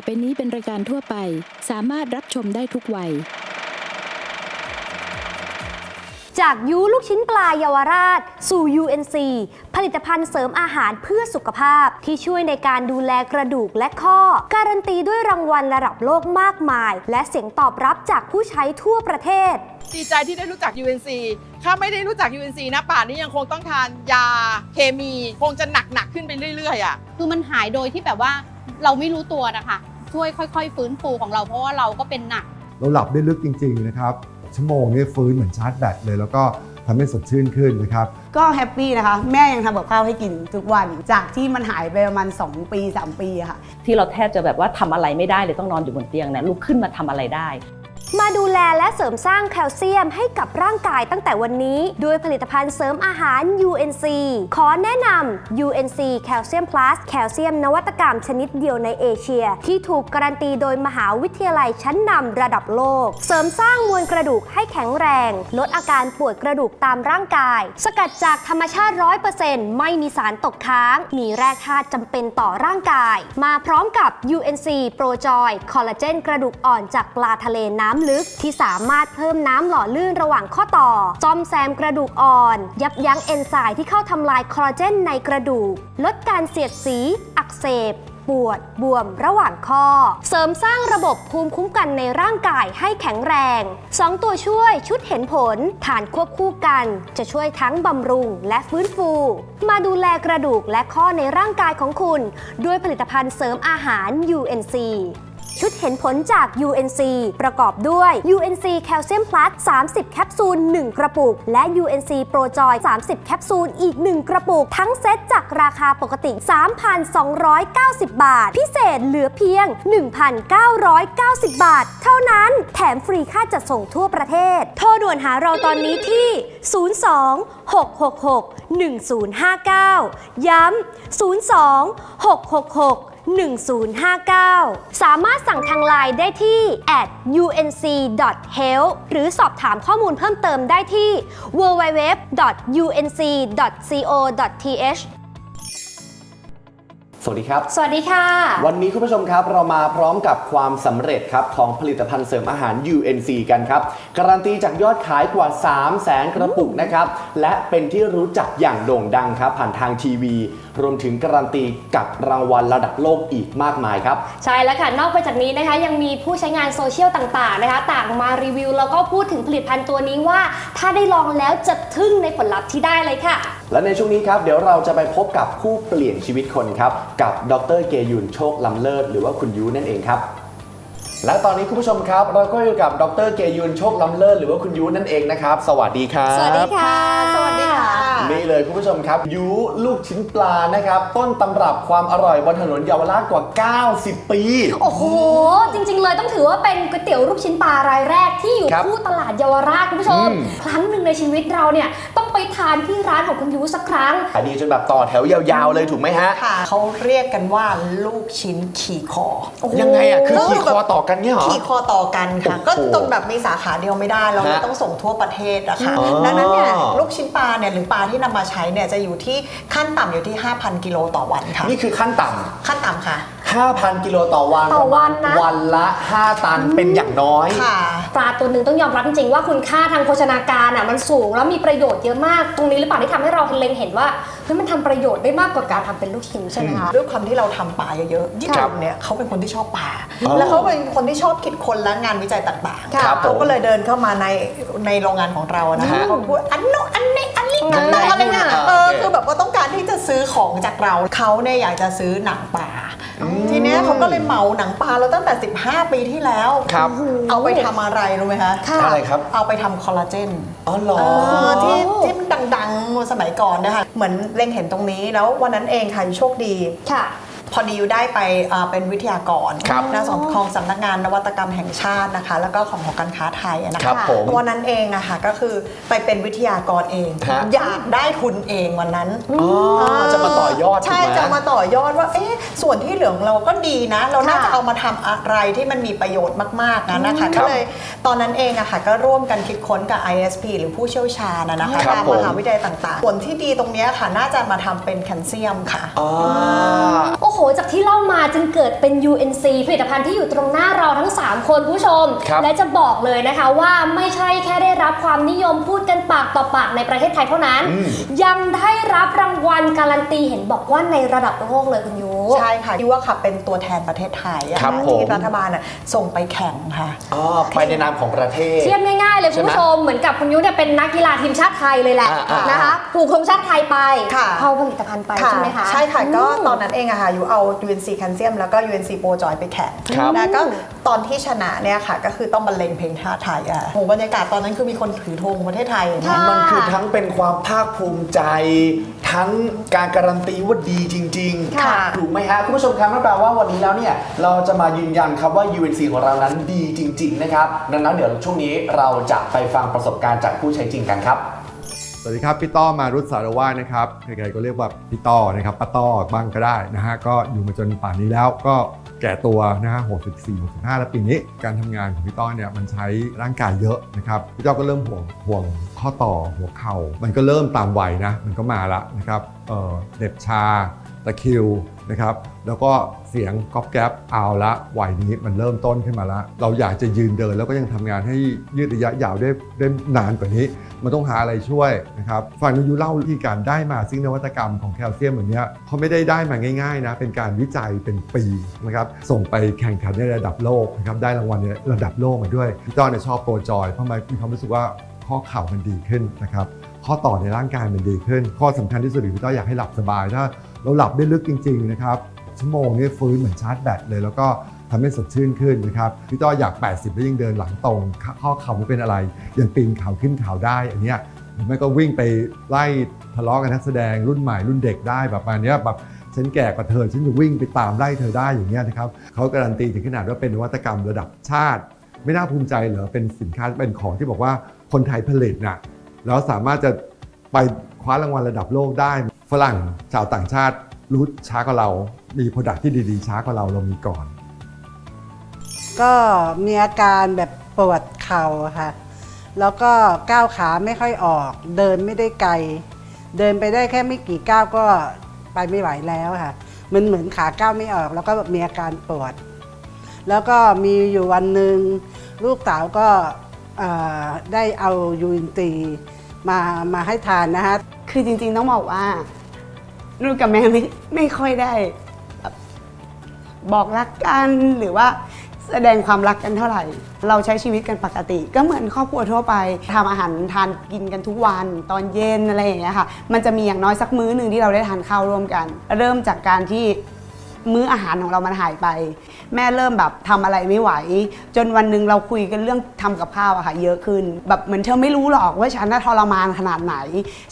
การต่อไปนี้เป็นรายการทั่วไป สามารถรับชมได้ทุกวัย จากยูลูกชิ้นปลาเยาวราช สู่ UNC ผลิตภัณฑ์เสริมอาหารเพื่อสุขภาพที่ช่วยในการดูแลกระดูกและข้อ การันตีด้วยรางวัลระดับโลกมากมาย และเสียงตอบรับจากผู้ใช้ทั่วประเทศ ดีใจที่ได้รู้จัก UNC ถ้าไม่ได้รู้จัก UNC นะป่านนี้ยังคงต้องทานยาเคมี คงจะหนักหนักๆขึ้นไปเรื่อยๆอะ คือมันหายโดยที่แบบว่าเราไม่รู้ตัวนะคะ ช่วยค่อย ๆ ฟื้นฟูของเราเพราะว่าเราก็เป็นหนัก เราหลับได้ลึกจริง ๆ นะครับ ชั่วโมงนี้ฟื้นเหมือนชาร์จแบตเลย แล้วก็ทำให้สดชื่นขึ้นนะครับ ก็แฮปปี้นะคะ แม่ยังทำกับข้าวให้กินทุกวัน จากที่มันหายไปประมาณ 2 ปี 3 ปีอะค่ะ ที่เราแทบจะแบบว่าทำอะไรไม่ได้เลยต้องนอนอยู่บนเตียงเนี่ยลุกขึ้นมาทำอะไรได้ มาดูแลและเสริมสร้างแคลเซียมให้กับร่างกายตั้งแต่วันนี้ ด้วยผลิตภัณฑ์เสริมอาหาร UNC ขอแนะนำ UNC Calcium Plus แคลเซียมนวัตกรรมชนิดเดียวในเอเชีย ที่ถูกการันตีโดยมหาวิทยาลัยชั้นนำระดับโลก เสริมสร้างมวลกระดูกให้แข็งแรง ลดอาการปวดกระดูกตามร่างกาย สกัดจากธรรมชาติ 100%ไม่มีสารตกค้าง มีแร่ธาตุจำเป็นต่อร่างกาย มาพร้อมกับ UNC Pro Joy คอลลาเจนกระดูกอ่อนจากปลาทะเลน้ำลึกที่สามารถเพิ่มน้ำหล่อลื่นระหว่างข้อต่อซ่อมแซมกระดูกอ่อน ยับยั้งเอนไซม์ที่เข้าทำลายคอลลาเจนในกระดูก ลดการเสียดสี อักเสบปวดบวมระหว่างข้อ เสริมสร้างระบบภูมิคุ้มกันในร่างกายให้แข็งแรง 2 ตัวช่วยชุดเห็นผลทานควบคู่กัน จะช่วยทั้งบำรุงและฟื้นฟู มาดูแลกระดูกและข้อในร่างกายของคุณ ด้วยผลิตภัณฑ์เสริมอาหาร UNC ชุดเห็นผลจาก UNC ประกอบด้วย UNC Calcium Plus 30 แคปซูล 1 กระปุก และ UNC Pro Joy 30 แคปซูล อีก 1 กระปุก ทั้งเซ็ตจากราคาปกติ 3,290 บาท พิเศษเหลือเพียง 1,990 บาท เท่านั้นแถมฟรีค่าจัดส่งทั่วประเทศ โทรด่วนหาเราตอนนี้ที่ 02 666 1059 ย้ำ 02 666 1059 สามารถสั่งทางไลน์ได้ที่ at unc.health หรือสอบถามข้อมูลเพิ่มเติมได้ที่ www.unc.co.th สวัสดีครับ สวัสดีค่ะ วันนี้คุณผู้ชมครับเรามาพร้อมกับความสำเร็จครับของผลิตภัณฑ์เสริมอาหาร UNC กันครับ การันตีจากยอดขายกว่า 3 0 0แสนกระปุกนะครับ และเป็นที่รู้จักอย่างโด่งดังครับ ผ่านทางทีวีรวมถึงการันตีกับรางวัลระดับโลกอีกมากมายครับ ใช่แล้วค่ะ นอกไปจากนี้นะคะยังมีผู้ใช้งานโซเชียลต่างๆนะคะ ต่างมารีวิว แล้วก็พูดถึงผลิตภัณฑ์ตัวนี้ว่า ถ้าได้ลองแล้วจะทึ่งในผลลัพธ์ที่ได้เลยค่ะ และในช่วงนี้ครับ เดี๋ยวเราจะไปพบกับผู้เปลี่ยนชีวิตคนครับ กับดรเกยุนโชคลำเลิศหรือว่าคุณยูนั่นเองครับ และตอนนี้คุณผู้ชมครับ เราก็อยู่กับดรเกยุนโชคลำเลิศหรือว่าคุณยูนั่นเองนะครับ สวัสดีครับ สวัสดีค่ะ สวัสดีค่ะ นี่เลยคุณผู้ชมครับ ยูลูกชิ้นปลานะครับ ต้นตำรับความอร่อยบนถนนเยาวราชกว่า 90 ปี โอ้โห จริง ๆ เลยต้องถือว่าเป็นก๋วยเตี๋ยวลูกชิ้นปลารายแรกที่อยู่ครับคู่ตลาดเยาวราชคุณผู้ชม อืม ครั้งหนึ่งในชีวิตเราเนี่ยต้องไปทานที่ร้านของคุณยูสักครั้ง ขายดีจนแบบต่อแถวยาวๆเลยถูกไหมฮะ ค่ะเขาเรียกกันว่าลูกชิ้นขี่คอ ยังไงอะคือก็คือขี่คอต่อกันเนี่ยเหรอ ขี่คอต่อกันค่ะ โอ้โหก็จนแบบมีสาขาเดียวไม่ได้เราฮะต้องส่งทั่วประเทศอะค่ะอ๋อดังนั้นเนี่ยลูกชิ้นปลาเนี่ยหรือปลาที่นำมาใช้เนี่ยจะอยู่ที่ขั้นต่ำอยู่ที่ 5,000 กิโลต่อวันค่ะ นี่คือขั้นต่ขั้นต่ำค่ะำ5,000 กิโลต่อวันต่อวันนะวันละ 5 ตันเป็นอย่างน้อย ค่ะ ปลาตัวหนึ่งต้องยอมรับจริงๆว่าคุณค่าทางโภชนาการอะมันสูงแล้วมีประโยชน์เยอะมาก ตรงนี้หรือเปล่าที่ทำให้เราเล็งเห็นว่า เฮ้ยมันทำประโยชน์ได้มากกว่าการทำเป็นลูกชิ้นใช่ไหมคะ ด้วยความที่เราทำปลาเยอะๆญี่ครัปุ่บนเนี่ยเขาเป็นคนที่ชอบปลาอ๋อแล้วเขาเป็นคนที่ชอบคิดคนและงานวิจัยต่างๆครับผม เขาก็เลยเดินเข้ามาในในโรงงานของเรานะคะฮะเขาพูดอันโนนอันนี้อัน นี้อัอันนไหนโนนอะไรเงี้ยอ่าเออโอเคคือแบบว่าต้องการที่จะซื้อของจากเราเขาเนี่ยอยากจะซื้อหนังปลาทีเนี้ยเขาก็เลยเหมาหนังปลาเราตั้งแต่ 15 ปีที่แล้ว ครับ เอาไปทำอะไรรู้ไหมคะค่ะอะไรครับ เอาไปทำคอลลาเจน อ๋อเหรอ เออที่ที่มันดังๆสมัยก่อนนะคะเหมือนเล็งเห็นตรงนี้แล้ววันนั้นเองค่ะโชคดี ค่ะ พอดีอยู่ได้ไปอ่าเป็นวิทยากรครับนะสของสำนักงานนวัตกรรมแห่งชาตินะคะ แล้วก็ของหอการค้าไทยอะนะครัคะบผมวันนั้นเองอะค่ะก็คือไปเป็นวิทยากรเอง ฮะอยากได้ทุนเองวันนั้นอ๋อจะมาต่อยอดถูกใช่ไหม จะมาต่อยอดว่าเอ๊ะส่วนที่เหลือของเราก็ดีนะ เราน่าค่ะ จะเอามาทำอะไรที่มันมีประโยชน์มากๆนะนะคะครัก็บเลยตอนนั้นเองอะค่ะก็ร่วมกันคิดค้นกับ ISP หรือผู้เชี่ยวชาญนะนะคะครับตามผม มหาวิทยาลัยต่างๆผลที่ดีตรงเนี้ยค่ะน่าจะมาทำเป็นแคลเซียมค่ะอ๋อโอ้โหจากที่เล่ามาจึงเกิดเป็น UNC ผลิตภัณฑ์ที่อยู่ตรงหน้าเราทั้ง 3 คนผู้ชม ครับและจะบอกเลยนะคะว่าไม่ใช่แค่ได้รับความนิยมพูดกันปากต่อปากในประเทศไทยเท่านั้น อืม ยังได้รับรางวัลการันตีเห็นบอกว่าในระดับโลกเลยคุณยู ใช่ค่ะยูว่าขับเป็นตัวแทนประเทศไทยอะครับค่ะผม ที่รัฐบาลอะส่งไปแข่งค่ะ อ๋อไปในนามของประเทศ เทียบง่ายๆเลยใช่คุณไหมผู้ชมเหมือนกับคุณยุเนี่ยเป็นนักกีฬาทีมชาติไทยเลยแหละอ่าอ่านนะคะผูกธงชาติไทยไปค่ะเอาผลิตภัณฑ์ไปใช่ไหมคะ ใช่ค่ะก็มตอนนั้นเองอะค่ะยูเอา UNC แคลเซียมแล้วก็ UNC โปรจอยไปแข่งครับนะก็ตอนที่ชนะเนี่ยค่ะ ก็คือต้องบรรเลงเพลงชาติไทยอะโหบรรยากาศตอนนั้นคือมีคนถือธงประเทศไทยค่ะมันคือทั้งเป็นความภาคภูมิใจ ทั้งการการันตีว่าดีจริงค่ะ ถูกไหมฮะคุณผู้ชมครับนั่นแปลว่าวันนี้แล้วเนี่ยเราจะมายืนยันครับว่า UNC ของเรานั้นดีจริง ๆ นะครับ ดังนั้นเดี๋ยวช่วงนี้เราจะไปฟังประสบการณ์จากผู้ใช้จริงกันครับ สวัสดีครับพี่ต้อมารุษสารวาสนะครับใครๆก็เรียกว่าพี่ต้อนะครับป้าต้อบ้างก็ได้นะฮะก็อยู่มาจนป่านนี้แล้วก็แก่ตัวนะฮะ64 65 แล้วปีนี้ การทำงานของพี่ต้อเนี่ยมันใช้ร่างกายเยอะนะครับพี่ต้อก็เริ่มห่วงห่วงข้อต่อหัวเข่า มันก็เริ่มตามวัยนะมันก็มาละนะครับเออเด็บชาตะคิว นะครับแล้วก็เสียงก๊อบแก๊บเอาละวัยนี้มันเริ่มต้นขึ้นมาละเราอยากจะยืนเดินแล้วก็ยังทำงานให้ยืดระยะยาวได้ได้นานกว่านี้ มันต้องหาอะไรช่วยนะครับฟังนุยุเล่าวิธีการได้มาซึ่งนวัตกรรมของแคลเซียมเหมือนนี้เขาไม่ได้ได้มาง่ายๆนะเป็นการวิจัยเป็นปีนะครับส่งไปแข่งขันในระดับโลกนะครับได้รางวัลในระดับโลกมาด้วยพี่ต้อนเนี่ยชอบโปรจอยเพราะมันมีความรู้สึกว่าข้อเข่ามันดีขึ้นนะครับข้อต่อในร่างกายมันดีขึ้น ข้อสำคัญที่สุดคือพี่ต้ออยากให้หลับสบายถ้า เราหลับได้ลึกจริง ๆ นะครับ ชั่วโมงนี้ฟื้นเหมือนชาร์จแบตเลย แล้วก็ทำให้สดชื่นขึ้นนะครับพี่ต้ออยาก 80 แล้วยังเดินหลังตรงข้อเข่าไม่เป็นอะไร ยังปีนเขาขึ้นเขาได้ อันเนี้ยหรือไม่ก็วิ่งไปไล่ทะเลาะกับนักแสดงรุ่นใหม่รุ่นเด็กได้แบบมาเนี้ยแบบฉันแก่กว่าเธอฉันจะวิ่งไปตามไล่เธอได้อย่างเงี้ยนะครับเขาการันตีถึงขนาดว่าเป็นนวัตกรรมระดับชาติ ไม่น่าภูมิใจเหรอเป็นสินค้าเป็นของที่บอกว่าคนไทยผลิตน่ะแล้วสามารถจะไปคว้ารางวัลระดับโลกได้ ฝรั่งชาวต่างชาติรู้ช้ากว่าเรา มีโปรดักที่ดีๆ ช้ากว่าเราเรามีก่อน ก็มีอาการแบบปวดเข่าอะค่ะ แล้วก็ก้าวขาไม่ค่อยออก เดินไม่ได้ไกล เดินไปได้แค่ไม่กี่ก้าวก็ไปไม่ไหวแล้วค่ะ มันเหมือนขาก้าวไม่ออก แล้วก็มีอาการปวด แล้วก็มีอยู่วันหนึ่งลูกสาวก็เอ่อได้เอายูอินตีมามาให้ทานนะคะคือจริงๆต้องบอกว่า ลูกกับแม่ไม่ไม่ค่อยได้แบบบอกรักกันหรือว่าแสดงความรักกันเท่าไหร่ เราใช้ชีวิตกันปกติ ก็เหมือนครอบครัวทั่วไปทำอาหารทานกินกันทุกวันตอนเย็นอะไรอย่างเงี้ยค่ะ มันจะมีอย่างน้อยสักมื้อหนึ่งที่เราได้ทานข้าวร่วมกัน เริ่มจากการที่ มื้ออาหารของเรามันหายไป แม่เริ่มแบบทำอะไรไม่ไหว จนวันหนึ่งเราคุยกันเรื่องทำกับข้าวอะค่ะเยอะขึ้น แบบเหมือนเธอไม่รู้หรอกว่าฉันน่ะทรมานขนาดไหน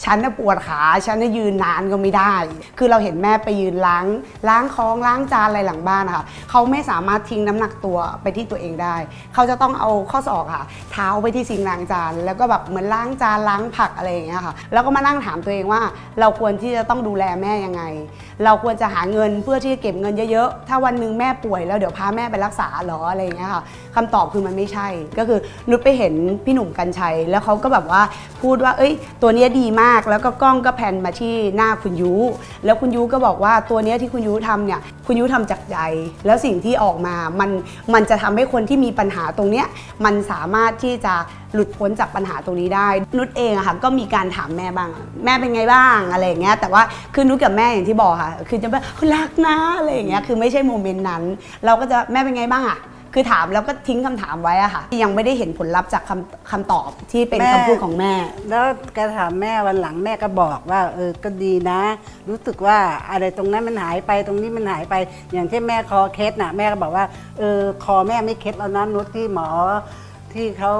ฉันน่ะปวดขาฉันน่ะยืนนานก็ไม่ได้ คือเราเห็นแม่ไปยืนล้าง ล้างของล้างจานอะไรหลังบ้านอะค่ะเขาไม่สามารถทิ้งน้ำหนักตัวไปที่ตัวเองได้ เขาจะต้องเอาข้อศอกค่ะ เท้าไปที่ซิงค์ล้างจานแล้วก็แบบเหมือนล้างจานล้างผักอะไรอย่างเงี้ยค่ะแล้วก็มานั่งถามตัวเองว่า เราควรที่จะต้องดูแลแม่ยังไง เราควรจะหาเงินเพื่อที่จะเก็บเงินเยอะๆ ถ้าวันหนึ่งแม่ป่วยแล้วเดี๋ยวพาแม่ไปรักษาหรออะไรอย่างเงี้ยค่ะคำตอบคือมันไม่ใช่ ก็คือนุชไปเห็นพี่หนุ่มกัญชัย แล้วเขาก็แบบว่าพูดว่า เอ้ย ตัวเนี้ยดีมาก แล้วก็กล้องก็แพนมาที่หน้าคุณยูแล้วคุณยูก็บอกว่าตัวเนี้ยที่คุณยูทำเนี่ย คุณยูทำจากใจ แล้วสิ่งที่ออกมา มัน มันจะทำให้คนที่มีปัญหาตรงเนี้ย มันสามารถที่จะหลุดพ้นจากปัญหาตรงนี้ได้ นุชเองอะค่ะก็มีการถามแม่บ้าง แม่เป็นไงบ้างอะไรอย่างเงี้ยแต่ว่าคือนุชกับแม่อย่างที่บอกค่ะ คือจะแบบรักนะอะไรอย่างเงี้ยคือไม่ใช่โมเมนต์นั้น เราก็จะแม่เป็นไงบ้างอะคือถามแล้วก็ทิ้งคำถามไว้อะค่ะ ยังไม่ได้เห็นผลลัพธ์จากคำคำตอบที่เป็นแม่ คำพูดของแม่ แล้วแกถามแม่วันหลังแม่ก็บอกว่า เออก็ดีนะ รู้สึกว่าอะไรตรงนั้นมันหายไปตรงนี้มันหายไป อย่างที่แม่คอเคสน่ะ แม่ก็บอกว่าเออคอแม่ไม่เคสแล้วนะนุชที่หมอที่เขา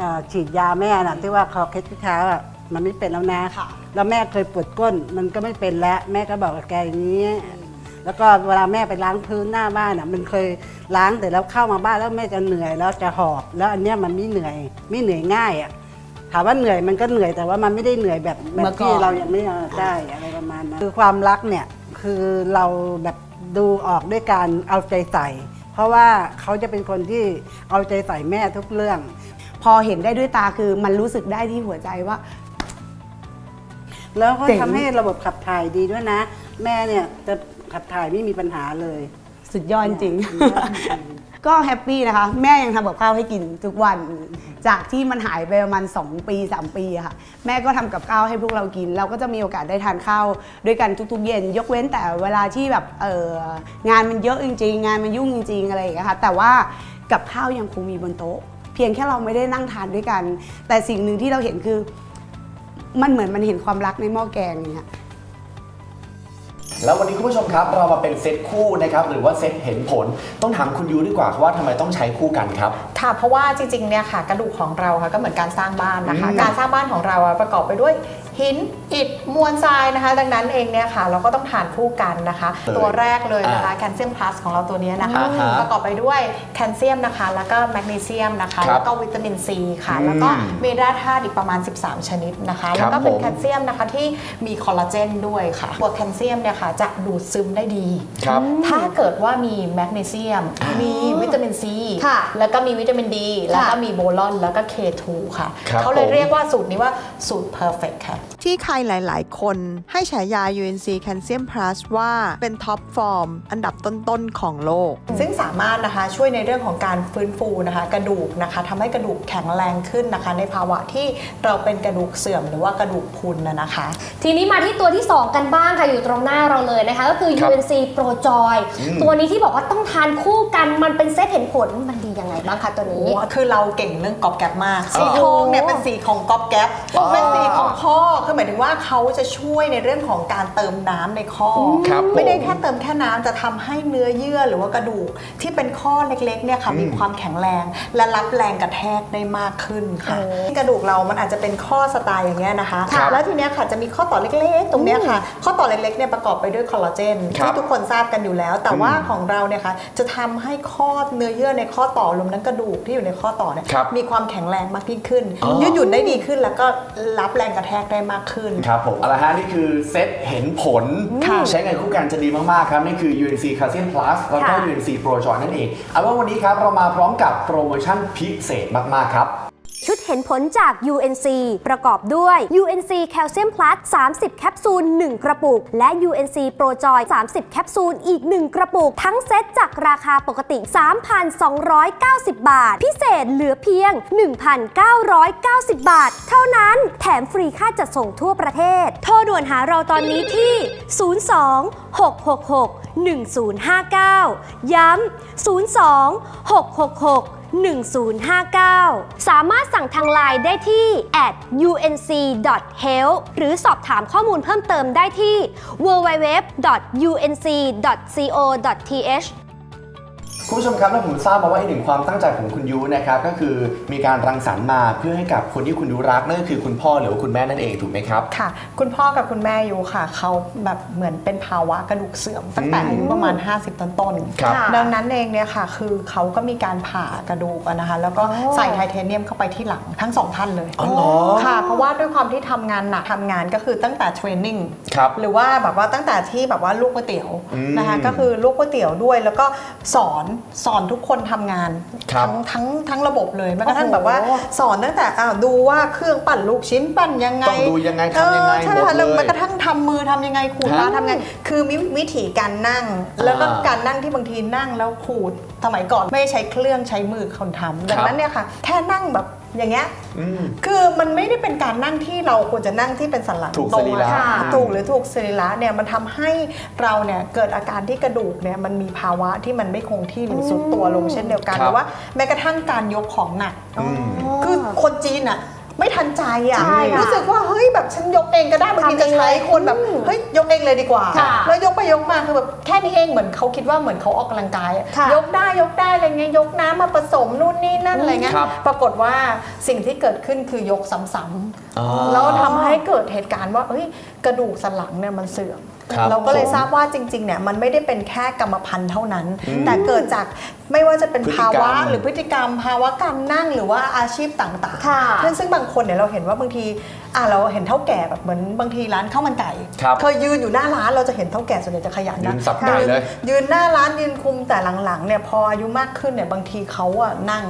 เอ่อฉีดยาแม่น่ะที่ว่าคอเคสที่เท้าอะมันไม่เป็นแล้วนะค่ะ แล้วแม่เคยปวดก้นมันก็ไม่เป็นแล้ว แม่ก็บอกกับแกอย่างนี้ แล้วก็เวลาแม่ไปล้างพื้นหน้าบ้านอะมันเคยล้างแต่แล้วเข้ามาบ้านแล้วแม่จะเหนื่อยแล้วจะหอบ แล้วอันเนี้ยมันไม่เหนื่อยไม่เหนื่อยง่ายอะถามว่าเหนื่อยมันก็เหนื่อยแต่ว่ามันไม่ได้เหนื่อยแบบแบเมื่บอก่อน ที่เรายังไม่ได้อะไรประมาณนั้นคือความรักเนี่ยคือเราแบบดูออกด้วยการเอาใจใส่ เพราะว่าเขาจะเป็นคนที่เอาใจใส่แม่ทุกเรื่อง พอเห็นได้ด้วยตาคือมันรู้สึกได้ที่หัวใจว่า แล้วก็เจ๋ง ทำให้ระบบขับถ่ายดีด้วยนะ แม่เนี่ยจะขับถ่ายไม่มีปัญหาเลยสุดยอดจริง ก็แฮปปี้นะคะ แม่ยังทำกับข้าวให้กินทุกวัน จากที่มันหายไปประมาณ 2 ปี 3 ปีอะค่ะ แม่ก็ทำกับข้าวให้พวกเรากิน เราก็จะมีโอกาสได้ทานข้าวด้วยกันทุกๆ เย็น ยกเว้นแต่เวลาที่แบบเอองานมันเยอะจริง ๆ งานมันยุ่งจริง ๆ อะไรอย่างเงี้ยค่ะแต่ว่ากับข้าวยังคงมีบนโต๊ะเพียงแค่เราไม่ได้นั่งทานด้วยกัน แต่สิ่งหนึ่งที่เราเห็นคือ มันเหมือนมันเห็นความรักในหม้อแกงอย่างเงี้ย แล้ววันนี้คุณผู้ชมครับ เรามาเป็นเซตคู่นะครับหรือว่าเซตเห็นผลต้องถามคุณยูดีกว่าครับว่าทำไมต้องใช้คู่กันครับ ค่ะเพราะว่าจริงๆเนี่ยค่ะกระดูกของเราค่ะก็เหมือนการสร้างบ้านนะคะอืมการสร้างบ้านของเราอะประกอบไปด้วย หินอิฐมวลทรายนะคะ ดังนั้นเองเนี่ยค่ะ เราก็ต้องทานคู่กันนะคะตัวแรกเลยนะคะแคลเซียมพลัสของเราตัวเนี้ยนะคะ อ่าฮะประกอบไปด้วยแคลเซียมนะคะ แล้วก็แมกนีเซียมนะคะ ครับแล้วก็วิตามินซีค่ะ อืมแล้วก็มีแร่ธาตุอีกประมาณ 13 ชนิดนะคะ ครัแล้วบก็เป็นผมแคลเซียมนะคะที่มีคอลลาเจนด้วยค่ะตัวแคลเซียมเนี่ยค่ะจะดูดซึมได้ดี ครับ ถ้าเกิดว่ามีแมกนีเซียม มีวิตามินซี ค่ะแล้วก็มีวิตามินดี แล้วก็มีโบลอน แล้วก็ K2 ค่ะ ครับเขาเลยผม เรียกว่าสูตรนี้ว่าสูตร perfect ค่ะที่ใครหลายๆ คนให้ฉายา UNC Calcium Plus ว่าเป็นท็อปฟอร์มอันดับต้น ๆ ของโลก ซึ่งสามารถนะคะช่วยในเรื่องของการฟื้นฟูนะคะกระดูกนะคะทำให้กระดูกแข็งแรงขึ้นนะคะ ในภาวะที่เราเป็นกระดูกเสื่อมหรือว่ากระดูกพรุนนะนะคะ ทีนี้มาที่ตัวที่ 2 กันบ้างค่ะอยู่ตรงหน้าเราเลยนะคะ ก็คือครับ UNC Pro Joy อืมตัวนี้ที่บอกว่าต้องทานคู่กันมันเป็นเซตเห็นผลมันดียังไงบ้างคะตัวนี้คือเราเก่งเรื่องกอบแก๊บมากอ๋อสีทองเนี่ยเป็นสีของกอบแก๊บอ๋อเป็นสีของข้อคือหมายถึงว่าเขาจะช่วยในเรื่องของการเติมน้ำในข้อ ครับผมไม่ได้แค่เติมแค่น้ำจะทำให้เนื้อเยื่อหรือว่ากระดูกที่เป็นข้อเล็กๆเนี่ยค่ะอืมมีความแข็งแรง และรับแรงกระแทกได้มากขึ้นค่ะกระดูกเรามันอาจจะเป็นข้อสไตล์อย่างเงี้ยนะคะ ครับแล้วทีเนี้ยค่ะจะมีข้อต่อเล็กๆ ตรงเนี้ยค่ะ ข้อต่อเล็กๆเนี่ยประกอบไปด้วยคอลลาเจนครับที่ทุกคนทราบกันอยู่แล้ว แต่ว่าอืมของเราเนี่ยค่ะจะทำให้ข้อเนื้อเยื่อในข้อต่อรวมทั้งกระดูกที่อยู่ในข้อต่อเนี่ยครับมีความแข็งแรงมากยิ่งขึ้น อ๋อ ยืดหยุ่นได้ดีขึ้นแล้วก็รับแรงกระแทกได้มากขึ้น ครับผมเอาละฮะนี่คือเซตเห็นผลค่ะใช้งานคู่กันจะดีมาก ๆ ครับ นี่คือ UNC Calcium Plus แล้วก็ค่ะ UNC Pro Joy นั่นเองเอาว่าวันนี้ครับเรามาพร้อมกับโปรโมชั่นพิเศษมาก ๆ ครับชุด เห็นผลจาก UNC ประกอบด้วย UNC Calcium Plus 30 แคปซูล 1 กระปุก และ UNC Pro Joy 30 แคปซูล อีก 1 กระปุก ทั้งเซตจากราคาปกติ 3,290 บาท พิเศษเหลือเพียง 1,990 บาท เท่านั้น แถมฟรีค่าจัดส่งทั่วประเทศ โทรด่วนหาเราตอนนี้ที่ 02 666 1059 ย้ำ 02 666 1059 สามารถสั่งทางไลน์ได้ที่ at unc.health หรือสอบถามข้อมูลเพิ่มเติมได้ที่ www.unc.co.th คุณผู้ชมครับแล้วผมทราบมาว่าอีกหนึ่งความตั้งใจของคุณยูนะครับก็คือมีการรังสรรค์มาเพื่อให้กับคนที่คุณยูรักนั่นก็คือคุณพ่อหรือว่าคุณแม่นั่นเองถูกไหมครับ ค่ะ คุณพ่อกับคุณแม่อยู่ค่ะ เขาแบบเหมือนเป็นภาวะกระดูกเสื่อมตั้งแต่อืมอายุประมาณ 50ต้นๆครับดังนั้นเองเนี่ยค่ะ คือเขาก็มีการผ่ากระดูกอะนะคะ แล้วก็ใส่ไทเทเนียมเข้าไปที่หลังทั้งสองท่านเลยอ๋อเหรอค่ะ เพราะว่าด้วยความที่ทำงานหนักทำงานก็คือตั้งแต่เทรนนิ่ง ครับหรือว่าแบบว่าตั้งแต่ที่แบบว่าลูกก๋วยเตี๋ยวอืมนะคะก็คือลูกก๋วยเตี๋ยวด้วย แล้วก็สอนสอนทุกคนทำงานครับทั้งทั้งทั้งระบบเลยแม้กระทั่งโอ้โหแบบว่า สอนตั้งแต่อ้าวดูว่าเครื่องปั่นลูกชิ้นปั่นยังไงต้องดูยังไงทำยังไงเออใช่หมดค่ะแล้วเลยแม้กระทั่งทำมือทำยังไงขูดครับตาทำยังไงคือมีวิธีการนั่ง แล้วก็อ่า การนั่งที่บางทีนั่งแล้วขูดสมัยก่อนไม่ใช้เครื่องใช้มือคนทำดังนั้นเนี่ยค่ะแค่นั่งแบบอย่างเงี้ยอืมคือมันไม่ได้เป็นการนั่งที่เราควรจะนั่งที่เป็นสันหลังถูกตรงสรีระค่ะอืมถูกหรือถูกสรีระเนี่ยมันทำให้เราเนี่ยเกิดอาการที่กระดูกเนี่ยมันมีภาวะที่มันไม่คงที่หรือสุดตัวลงเช่นเดียวกันครับหรือว่าแม้กระทั่งการยกของหนักอืมคือคนจีนอะ ไม่ทันใจอะใช่ค่ะรู้สึกว่าเฮ้ยแบบฉันยกเองก็ได้บางทีจะใช้คนแบบเฮ้ยยกเองเลยดีกว่า ค่ะแล้วยกไปยกมาคือแบบแค่นี้เองเหมือนเขาคิดว่าเหมือนเขาออกกำลังกายอะค่ะยกได้ยกได้อะไรเงี้ยยกน้ำมาผสมนู่นนี่นั่นอะไรเงี้ยครับ ปรากฏว่าสิ่งที่เกิดขึ้นคือยกซ้ำอ๋อๆแล้วทำให้เกิดเหตุการณ์ว่าเอ้ยกระดูกสันหลังเนี่ยมันเสื่อม ครับเราก็เลยผมทราบว่าจริงๆเนี่ยมันไม่ได้เป็นแค่กรรมพันธุ์เท่านั้นอืมแต่เกิดจากไม่ว่าจะเป็นพฤติภากรรวะมหรือพฤติกรรม ภาวะการนั่งหรือว่าอาชีพต่างค่ะๆซึ่งซึ่งบางคนเนี่ยเราเห็นว่าบางทีอะเราเห็นเท่าแก่แบบเหมือนบางทีร้านข้าวมันไก่ครับเคยยืนอยู่หน้าร้านเราจะเห็นเท่าแก่ส่วนใหญ่จะขยันนะยืนสับไก่เลย ยืนหน้าร้านยืนคุมแต่หลังๆเนี่ยพออายุมากขึ้นเนี่ยบางทีเขาอะนั่ง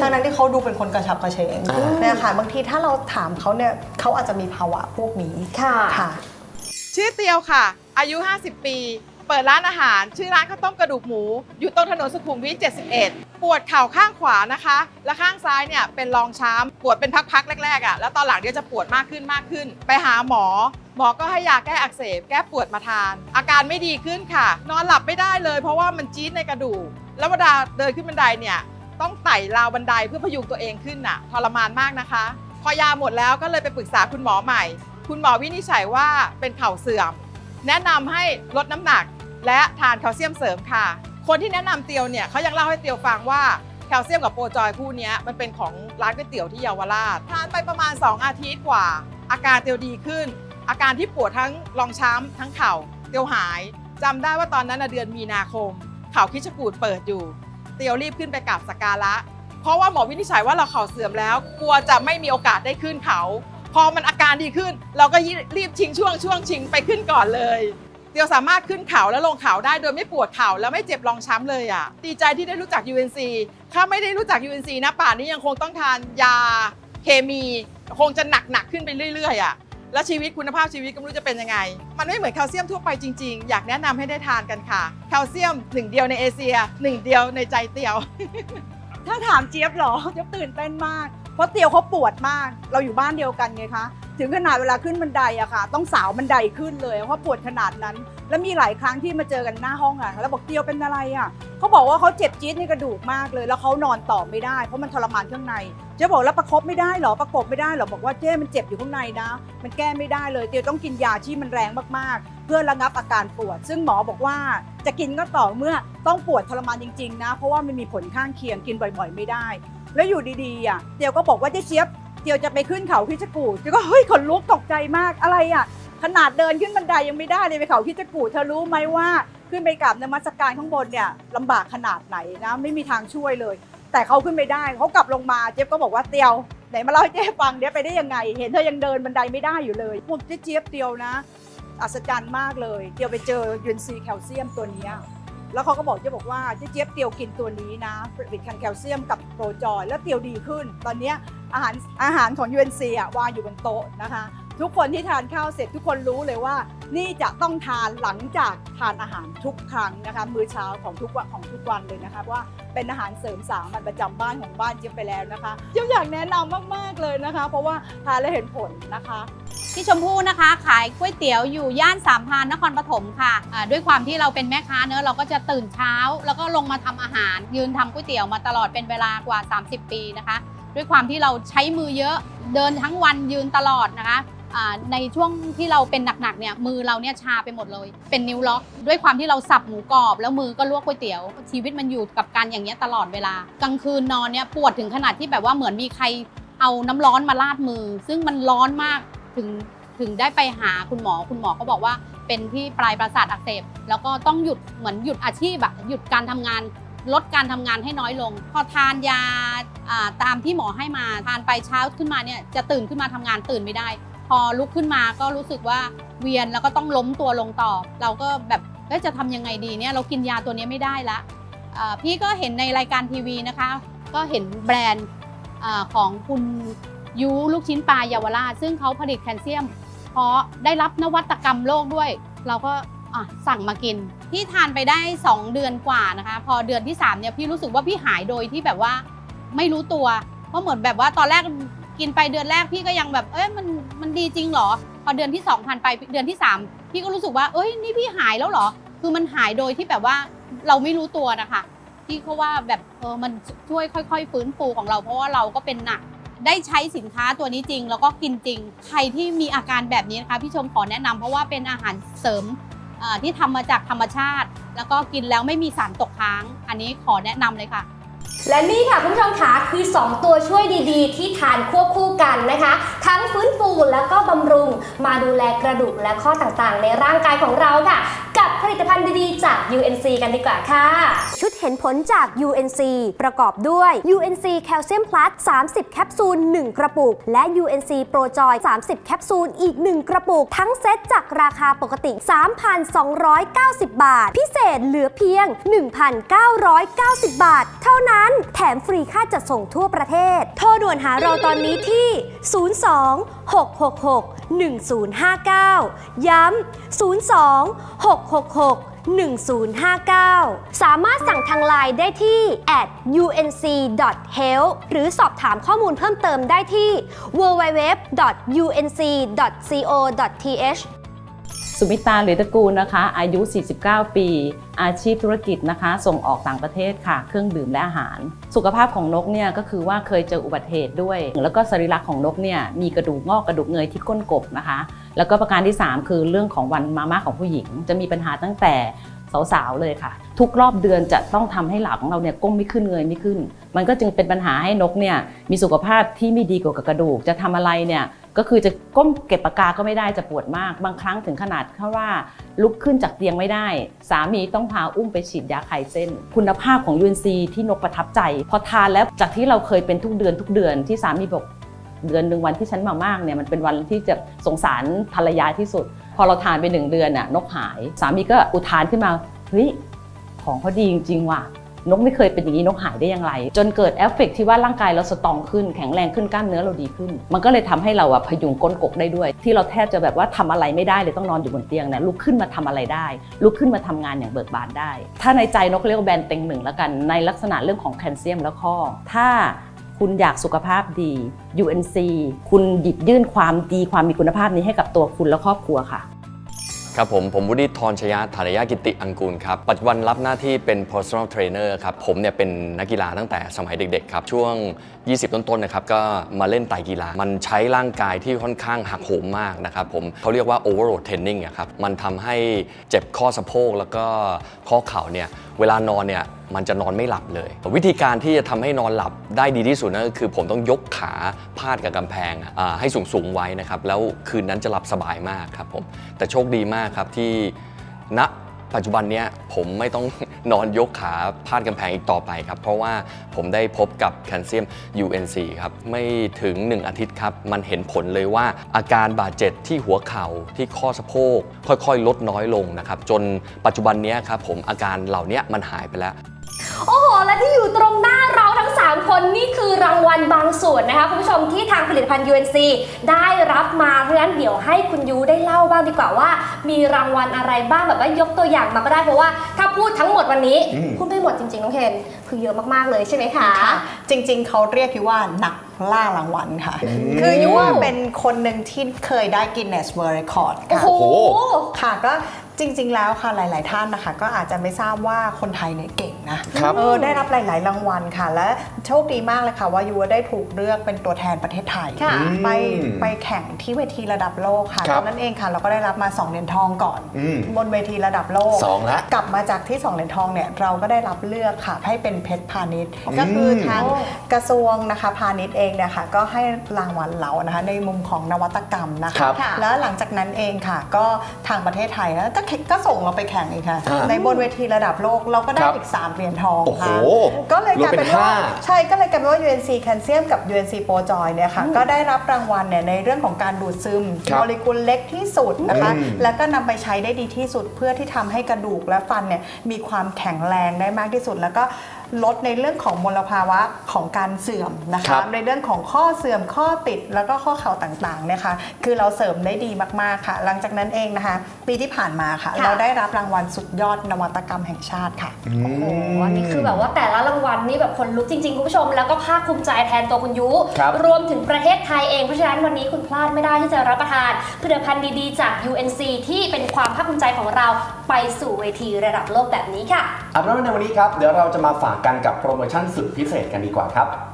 ทั้งนั้นที่เขาดูเป็นคนกระฉับกระเฉงอ่า เนี่ยค่ะบางทีถ้าเราถามเขาเนี่ยเขาอาจจะมีภาวะพวกนี้ค่ะ ค่ะ ชื่อเตียวค่ะ อายุ 50 ปี เปิดร้านอาหาร ชื่อร้านข้าวต้มกระดูกหมู อยู่ตรงถนนสุขุมวิท 71 ปวดเข่าข้างขวานะคะ และข้างซ้ายเนี่ยเป็นรองช้ำปวดเป็นพักๆแรกๆอะแล้วตอนหลังเดี๋ยวจะปวดมากขึ้นมากขึ้น ไปหาหมอ หมอก็ให้ยาแก้อักเสบ แก้ปวดมาทาน อาการไม่ดีขึ้นค่ะ นอนหลับไม่ได้เลย เพราะว่ามันจี๊ดในกระดูกแล้วเวลาเดินขึ้นบันไดเนี่ยต้องไต่ราวบันไดเพื่อพยุงตัวเองขึ้นน่ะทรมานมากนะคะ พอยาหมดแล้วก็เลยไปปรึกษาคุณหมอใหม่ คุณหมอวินิจฉัยว่าเป็นเข่าเสื่อม แนะนำให้ลดน้ำหนักและทานแคลเซียมเสริมค่ะ คนที่แนะนำเตียวเนี่ยเขายังเล่าให้เตียวฟังว่าแคลเซียมกับโปรจอยคู่เนี้ยมันเป็นของร้านก๋วยเตี๋ยวที่เยาวราชทานไปประมาณ 2 อาทิตย์กว่า อาการเตียวดีขึ้น อาการที่ปวดทั้งรองช้ำทั้งเข่าเตียวหายจำได้ว่าตอนนั้นน่ะเดือนมีนาคม เข่าคิชกูดเปิดอยู่ เตียวรีบขึ้นไปกราบสักการะ เพราะว่าหมอวินิจฉัยว่าเราเข่าเสื่อมแล้ว กลัวจะไม่มีโอกาสได้ขึ้นเขา พอมันอาการดีขึ้น เราก็รีบชิงช่วงช่วงชิงไปขึ้นก่อนเลยเตียวสามารถขึ้นเขาและลงเขาได้โดยไม่ปวดเข่าและไม่เจ็บรองช้ำเลยอะดีใจที่ได้รู้จัก UNC ถ้าไม่ได้รู้จัก UNC นะป่านนี้ยังคงต้องทานยาเคมีคงจะหนักหนักขึ้นไปเรื่อยๆอะแล้วชีวิตคุณภาพชีวิตก็ไม่รู้จะเป็นยังไง มันไม่เหมือนแคลเซียมทั่วไปจริง ๆ อยากแนะนำให้ได้ทานกันค่ะ แคลเซียมหนึ่งเดียวในเอเชียหนึ่งเดียวในใจเตียว ถ้าถามเจี๊ยบเหรอเจี๊ยบตื่นเต้นมาก เพราะเตียวเขาปวดมาก เราอยู่บ้านเดียวกันไงคะ ถึงขนาดเวลาขึ้นบันไดอะค่ะ ต้องสาวบันไดขึ้นเลยเพราะปวดขนาดนั้น แล้วมีหลายครั้งที่มาเจอกันหน้าห้องอะแล้วบอกเตียวเป็นอะไรอะเขาบอกว่าเขาเจ็บจี๊ดในกระดูกมากเลย แล้วเขานอนต่อไม่ได้ เพราะมันทรมานข้างใน เจ๊บอกแล้วประคบไม่ได้เหรอ ประกบไม่ได้เหรอ บอกว่าเจ๊มันเจ็บอยู่ข้างในนะ มันแก้ไม่ได้เลย เตียวต้องกินยาที่มันแรงมากๆ เพื่อระงับอาการปวด ซึ่งหมอบอกว่าจะกินก็ต่อเมื่อต้องปวดทรมานจริงๆนะ เพราะว่ามันมีผลข้างเคียงกินบ่อย ๆ ไม่ได้ แล้วอยู่ดีๆอะเตียวก็บอกว่าเจ๊เจี๊ยบเตียวจะไปขึ้นเขาคิดจกูดเตียวก็เฮ้ยขนลุกตกใจมากอะไรอะ ขนาดเดินขึ้นบันไดยังไม่ได้เลยไปเขาคิดจกูดเธอรู้ไหมว่าขึ้นไปกราบนมัสการข้างบนเนี่ยลำบากขนาดไหนนะไม่มีทางช่วยเลย แต่เขาขึ้นไปได้เขากลับลงมาเจี๊ยบก็บอกว่าเตียวไหนมาเล่าให้เจ๊ฟังเดี๋ยวไปได้ยังไง เห็นเธอยังเดินบันไดไม่ได้อยู่เลยพวกเจ๊เจี๊ยบเตียวนะ อัศจรรย์มากเลย เตียวไปเจอยูนซีแคลเซียมตัวนี้ แล้วเขาก็บอกเจ๊บอกว่าเจ๊เจี๊ยบเตียวกินตัวนี้นะผลิตคันแคลเซียมกับโปรจอยแล้วเตียวดีขึ้น ตอนนี้อาหารอาหารของ UNC อะวางอยู่บนโต๊ะนะคะ ทุกคนที่ทานข้าวเสร็จทุกคนรู้เลยว่า นี่จะต้องทานหลังจากทานอาหารทุกครั้งนะคะมื้อเช้าของทุกวันของทุกวันเลยนะคะว่าเป็นอาหารเสริมสามัญประจำบ้านของบ้านเจี๊ยบไปแล้วนะคะเจี๊ยบอยากแนะนำมากๆเลยนะคะ เพราะว่าทานแล้วเห็นผลนะคะพี่ชมพู่นะคะ ขายก๋วยเตี๋ยวอยู่ย่านสามพานนครปฐมค่ะอ่าด้วยความที่เราเป็นแม่ค้าเนอะเราก็จะตื่นเช้า แล้วก็ลงมาทำอาหาร ยืนทำก๋วยเตี๋ยวมาตลอดเป็นเวลากว่า 30 ปีนะคะ ด้วยความที่เราใช้มือเยอะเดินทั้งวันยืนตลอดนะคะ ในช่วงที่เราเป็นหนักๆเนี่ยมือเราเนี่ยชาไปหมดเลย เป็นนิ้วล็อกด้วยความที่เราสับหมูกรอบ แล้วมือก็ลวกก๋วยเตี๋ยวชีวิตมันอยู่กับการอย่างเงี้ยตลอดเวลากลางคืนนอนเนี่ยปวดถึงขนาดที่แบบว่าเหมือนมีใครเอาน้ำร้อนมาลาดมือ ซึ่งมันร้อนมากถึงถึงได้ไปหาคุณหมอคุณหมอเขาบอกว่าเป็นที่ปลายประสาทอักเสบแล้วก็ต้องหยุดเหมือนหยุดอาชีพอะหยุดการทำงานลดการทำงานให้น้อยลง พอทานยาตามที่หมอให้มาทานไปเช้าขึ้นมาเนี่ยจะตื่นขึ้นมาทำงานตื่นไม่ได้ อลุกขึ้นมาก็รู้สึกว่าเวียนแล้วก็ต้องล้มตัวลงต่อ เราก็แบบจะทำยังไงดีเนี่ยเรากินยาตัวนี้ไม่ได้ละพี่ก็เห็นในรายการทีวีนะคะ ก็เห็นแบรนด์ของคุณยูลูกชิ้นปลาเยาวราชซึ่งเขาผลิตแคลเซียม เพราะได้รับนวัตกรรมโลกด้วย เราก็สั่งมากิน พี่ทานไปได้ 2 เดือนกว่านะคะ พอเดือนที่3เนี่ยพี่รู้สึกว่าพี่หายโดยที่แบบว่าไม่รู้ตัวเพราะเหมือนแบบว่าตอนแรก กินไปเดือนแรกพี่ก็ยังแบบ เอ้ยมันมันดีจริงเหรอ พอเดือนที่2ผ่านไปเดือนที่ 3 พี่ก็รู้สึกว่า เอ้ยนี่พี่หายแล้วเหรอ คือมันหายโดยที่แบบว่าเราไม่รู้ตัวนะคะพี่เขาว่าแบบเออมันช่วยค่อยๆ ฟื้นฟูของเรา เพราะว่าเราก็เป็นหนักได้ใช้สินค้าตัวนี้จริง แล้วก็กินจริง ใครที่มีอาการแบบนี้นะคะพี่ชมขอแนะนำเพราะว่าเป็นอาหารเสริมที่ทำมาจากธรรมชาติ แล้วก็กินแล้วไม่มีสารตกค้าง อันนี้ขอแนะนำเลยค่ะ และนี่ค่ะคุณผู้ชมคะคือ 2 ตัวช่วยดีๆ ที่ทานควบคู่กันนะคะ ทั้งฟื้นฟูแล้วก็บำรุง มาดูแลกระดูกและข้อต่างๆ ในร่างกายของเราค่ะ กับผลิตภัณฑ์ดีๆ จาก UNC กันดีกว่าค่ะ ชุด เห็นผลจาก UNC ประกอบด้วย UNC Calcium Plus 30 แคปซูล 1 กระปุก และ UNC Pro Joy 30 แคปซูล อีก 1 กระปุก ทั้งเซ็ตจากราคาปกติ 3,290 บาท พิเศษเหลือเพียง 1,990 บาท เท่านั้น แถมฟรีค่าจัดส่งทั่วประเทศ โทรด่วนหาเราตอนนี้ที่ 02 666 1059 ย้ำ 02 666 1059 สามารถสั่งทางไลน์ได้ที่ at unc.health หรือสอบถามข้อมูลเพิ่มเติมได้ที่ www.unc.co.th สุมิตาหรือตระกูลนะคะ อายุ 49 ปี อาชีพธุรกิจนะคะ ส่งออกต่างประเทศค่ะ เครื่องดื่มและอาหาร สุขภาพของนกเนี่ยก็คือว่าเคยเจออุบัติเหตุด้วย แล้วก็สรีระของนกเนี่ยมีกระดูกงอกกระดูกเงยที่ก้นกบนะคะ แล้วก็ประการที่ 3 คือเรื่องของวันมาม่าของผู้หญิง จะมีปัญหาตั้งแต่สาวๆเลยค่ะ ทุกรอบเดือนจะต้องทำให้หลังของเราเนี่ยก้มไม่ขึ้นเงยไม่ขึ้น มันก็จึงเป็นปัญหาให้นกเนี่ยมีสุขภาพที่ไม่ดีกว่ากระดูก จะทำอะไรเนี่ยก็คือจะก้มเก็บปากกาก็ไม่ได้จะปวดมาก บางครั้งถึงขนาดเข้าว่าลุกขึ้นจากเตียงไม่ได้ สามีต้องพาอุ้มไปฉีดยาคลายเส้น คุณภาพของยูนซีที่นกประทับใจ พอทานแล้วจากที่เราเคยเป็นทุกเดือนทุกเดือนที่สามีบอก เดือนหนึ่งวันที่ฉันมามากเนี่ยมันเป็นวันที่จะสงสารภรรยาที่สุด พอเราทานไปหนึ่งเดือนน่ะนกหาย สามีก็อุทานขึ้นมาเฮ้ยของเขาดีจริงๆว่ะนกไม่เคยเป็นอย่างนี้นกหายได้อย่างไร จนเกิดเอฟเฟกต์ที่ว่าร่างกายเราสตรองขึ้นแข็งแรงขึ้นกล้ามเนื้อเราดีขึ้น มันก็เลยทำให้เราอะพยุงก้นกกได้ด้วย ที่เราแทบจะแบบว่าทำอะไรไม่ได้เลยต้องนอนอยู่บนเตียงเนี่ยลุกขึ้นมาทำอะไรได้ ลุกขึ้นมาทำงานอย่างเบิกบานได้ ถ้าในใจนกเรียกว่าแบรนด์เต็งหนึ่งแล้วกันในลักษณะเรื่องของแคลเซียมและข้อ ถ้า คุณอยากสุขภาพดี UNC คุณหยิบยื่นความดีความมีคุณภาพนี้ให้กับตัวคุณและครอบครัวค่ะ ครับผม ผมวุฒิธรชยะธารยากิติอังกูลครับ ปัจจุบันรับหน้าที่เป็น personal trainer ครับ ผมเนี่ยเป็นนักกีฬาตั้งแต่สมัยเด็กๆครับ ช่วง 20 ต้นๆนะครับ ก็มาเล่นไตกีฬา มันใช้ร่างกายที่ค่อนข้างหักโหมมากนะครับผมเขาเรียกว่า overload training อะครับ มันทำให้เจ็บข้อสะโพกแล้วก็ข้อเข่าเนี่ย เวลานอนเนี่ย มันจะนอนไม่หลับเลย วิธีการที่จะทำให้นอนหลับได้ดีที่สุดนั่นก็คือ ผมต้องยกขาพาดกับกำแพงอ่าให้สูงๆไว้นะครับ แล้วคืนนั้นจะหลับสบายมากครับผมแต่โชคดีมากครับที่ณปัจจุบันเนี้ยผมไม่ต้องนอนยกขาพาดกำแพงอีกต่อไปครับ เพราะว่าผมได้พบกับแคลเซียม UNC ครับไม่ถึง 1 อาทิตย์ครับ มันเห็นผลเลยว่าอาการบาดเจ็บที่หัวเข่าที่ข้อสะโพก ค่อยๆ ลดน้อยลงนะครับ จนปัจจุบันเนี้ยครับผมอาการเหล่านี้มันหายไปแล้ว โอ้โห และที่อยู่ตรงหน้าเราทั้ง 3 คนนี่คือรางวัลบางส่วนนะคะคุณผู้ชมที่ทางผลิตภัณฑ์ UNC ได้รับมาเพราะฉะนั้นเดี๋ยวให้คุณยูได้เล่าบ้างดีกว่าว่า มีรางวัลอะไรบ้างแบบว่ายกตัวอย่างมาก็ได้เพราะว่าถ้าพูดทั้งหมดวันนี้อืม พูดไม่หมดจริงๆน้องเคนคือเยอะมากๆเลยใช่ไหมคะ ค่ะจริงๆ เขาเรียกพี่ว่านักล่ารางวัลค่ะ อืม คือยุว่าเป็นคนหนึ่งที่เคยได้ Guinness World Record โอ้ค่ะ โห ค่ะก็ จริง ๆ แล้วค่ะหลาย ๆ ท่านนะคะ ก็อาจจะไม่ทราบว่าคนไทยเนี่ยเก่งนะครับเออได้รับหลาย ๆ รางวัลค่ะ และโชคดีมากเลยค่ะ ว่ายูได้ถูกเลือกเป็นตัวแทนประเทศไทยค่ะ ไปไปแข่งที่เวทีระดับโลกค่ะครัตบอนนั้นเองค่ะ เราก็ได้รับมา 2เหรียญทองก่อน อืมบนเวทีระดับโลกสองละกลับมาจากที่ 2เหรียญทองเนี่ยเราก็ได้รับเลือกค่ะ ให้เป็นเพชรพาณิชย์ ก็คือทางกระทรวงนะคะพาณิชย์เองเนี่ยค่ะก็ให้รางวัลเรานะคะในมุมของนวัตกรรมนะครัคะ บ แล้วหลังจากนั้นเองค่ะ ก็ทางประเทศไทยแล้วก็ก็ส่งเราไปแข่งอีกค่ะ อ่าในบนเวทีระดับโลกเราก็ได้ครับอีก 3เหรียญทองโอ้โหค่ะก็เลยกลายเป็นรวมเป็นว่าห้าใช่ก็เลยกลายเป็นว่า UNC แคลเซียมกับ UNC โปรจอยเนี่ยค่ะก็ได้รับรางวัลเนี่ยในเรื่องของการดูดซึมครับโมเลกุลเล็กที่สุดนะคะ อืม แล้วก็นำไปใช้ได้ดีที่สุดเพื่อที่ทำให้กระดูกและฟันเนี่ยมีความแข็งแรงได้มากที่สุดแล้วก็ ลดในเรื่องของมลภาวะของการเสื่อมนะครัคะ บในเรื่องของข้อเสื่อมข้อติดแล้วก็ข้อเข่าต่างๆเนี่ยค่ะคือเราเสริมได้ดีมากๆค่ะ หลังจากนั้นเองนะคะ ปีที่ผ่านมาค่ะ ค่ะ เราได้รับรางวัลสุดยอดนวัตกรรมแห่งชาติค่ะอืมโอ้โหอันนี้คือแบบว่าแต่ละรางวัลนี่แบบคนลุกจริงๆ คุณผู้ชม แล้วก็ภาคภูมิใจแทนตัวคุณยุครับ รวมถึงประเทศไทยเอง เพราะฉะนั้นวันนี้คุณพลาดไม่ได้ที่จะรับประทานผลิตภัณฑ์ดีๆ จาก UNC ที่เป็นความภาคภูมิใจของเราไปสู่เวทีระดับโลกแบบนี้ค่ะ เอาเป็นว่าในวันนี้ครับ เดี๋ยวเราจะมาฝากกันกับโปรโมชั่นสุดพิเศษกันดีกว่าครับ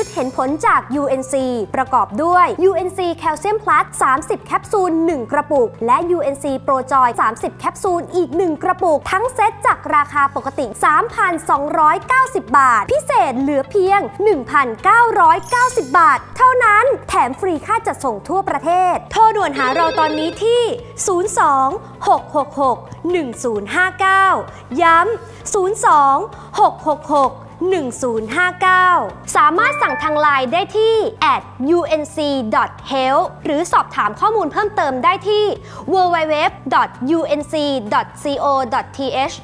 ชุดเห็นผลจาก UNC ประกอบด้วย UNC Calcium Plus 30 แคปซูล 1 กระปุก และ UNC Pro Joy 30 แคปซูล อีก 1 กระปุก ทั้งเซตจากราคาปกติ 3,290 บาท พิเศษเหลือเพียง 1,990 บาท เท่านั้น แถมฟรีค่าจัดส่งทั่วประเทศ โทรด่วนหาเราตอนนี้ที่ 02 666 1059 ย้ำ 02 666 1059 สามารถสั่งทางไลน์ได้ที่ at unc.health หรือสอบถามข้อมูลเพิ่มเติมได้ที่ www.unc.co.th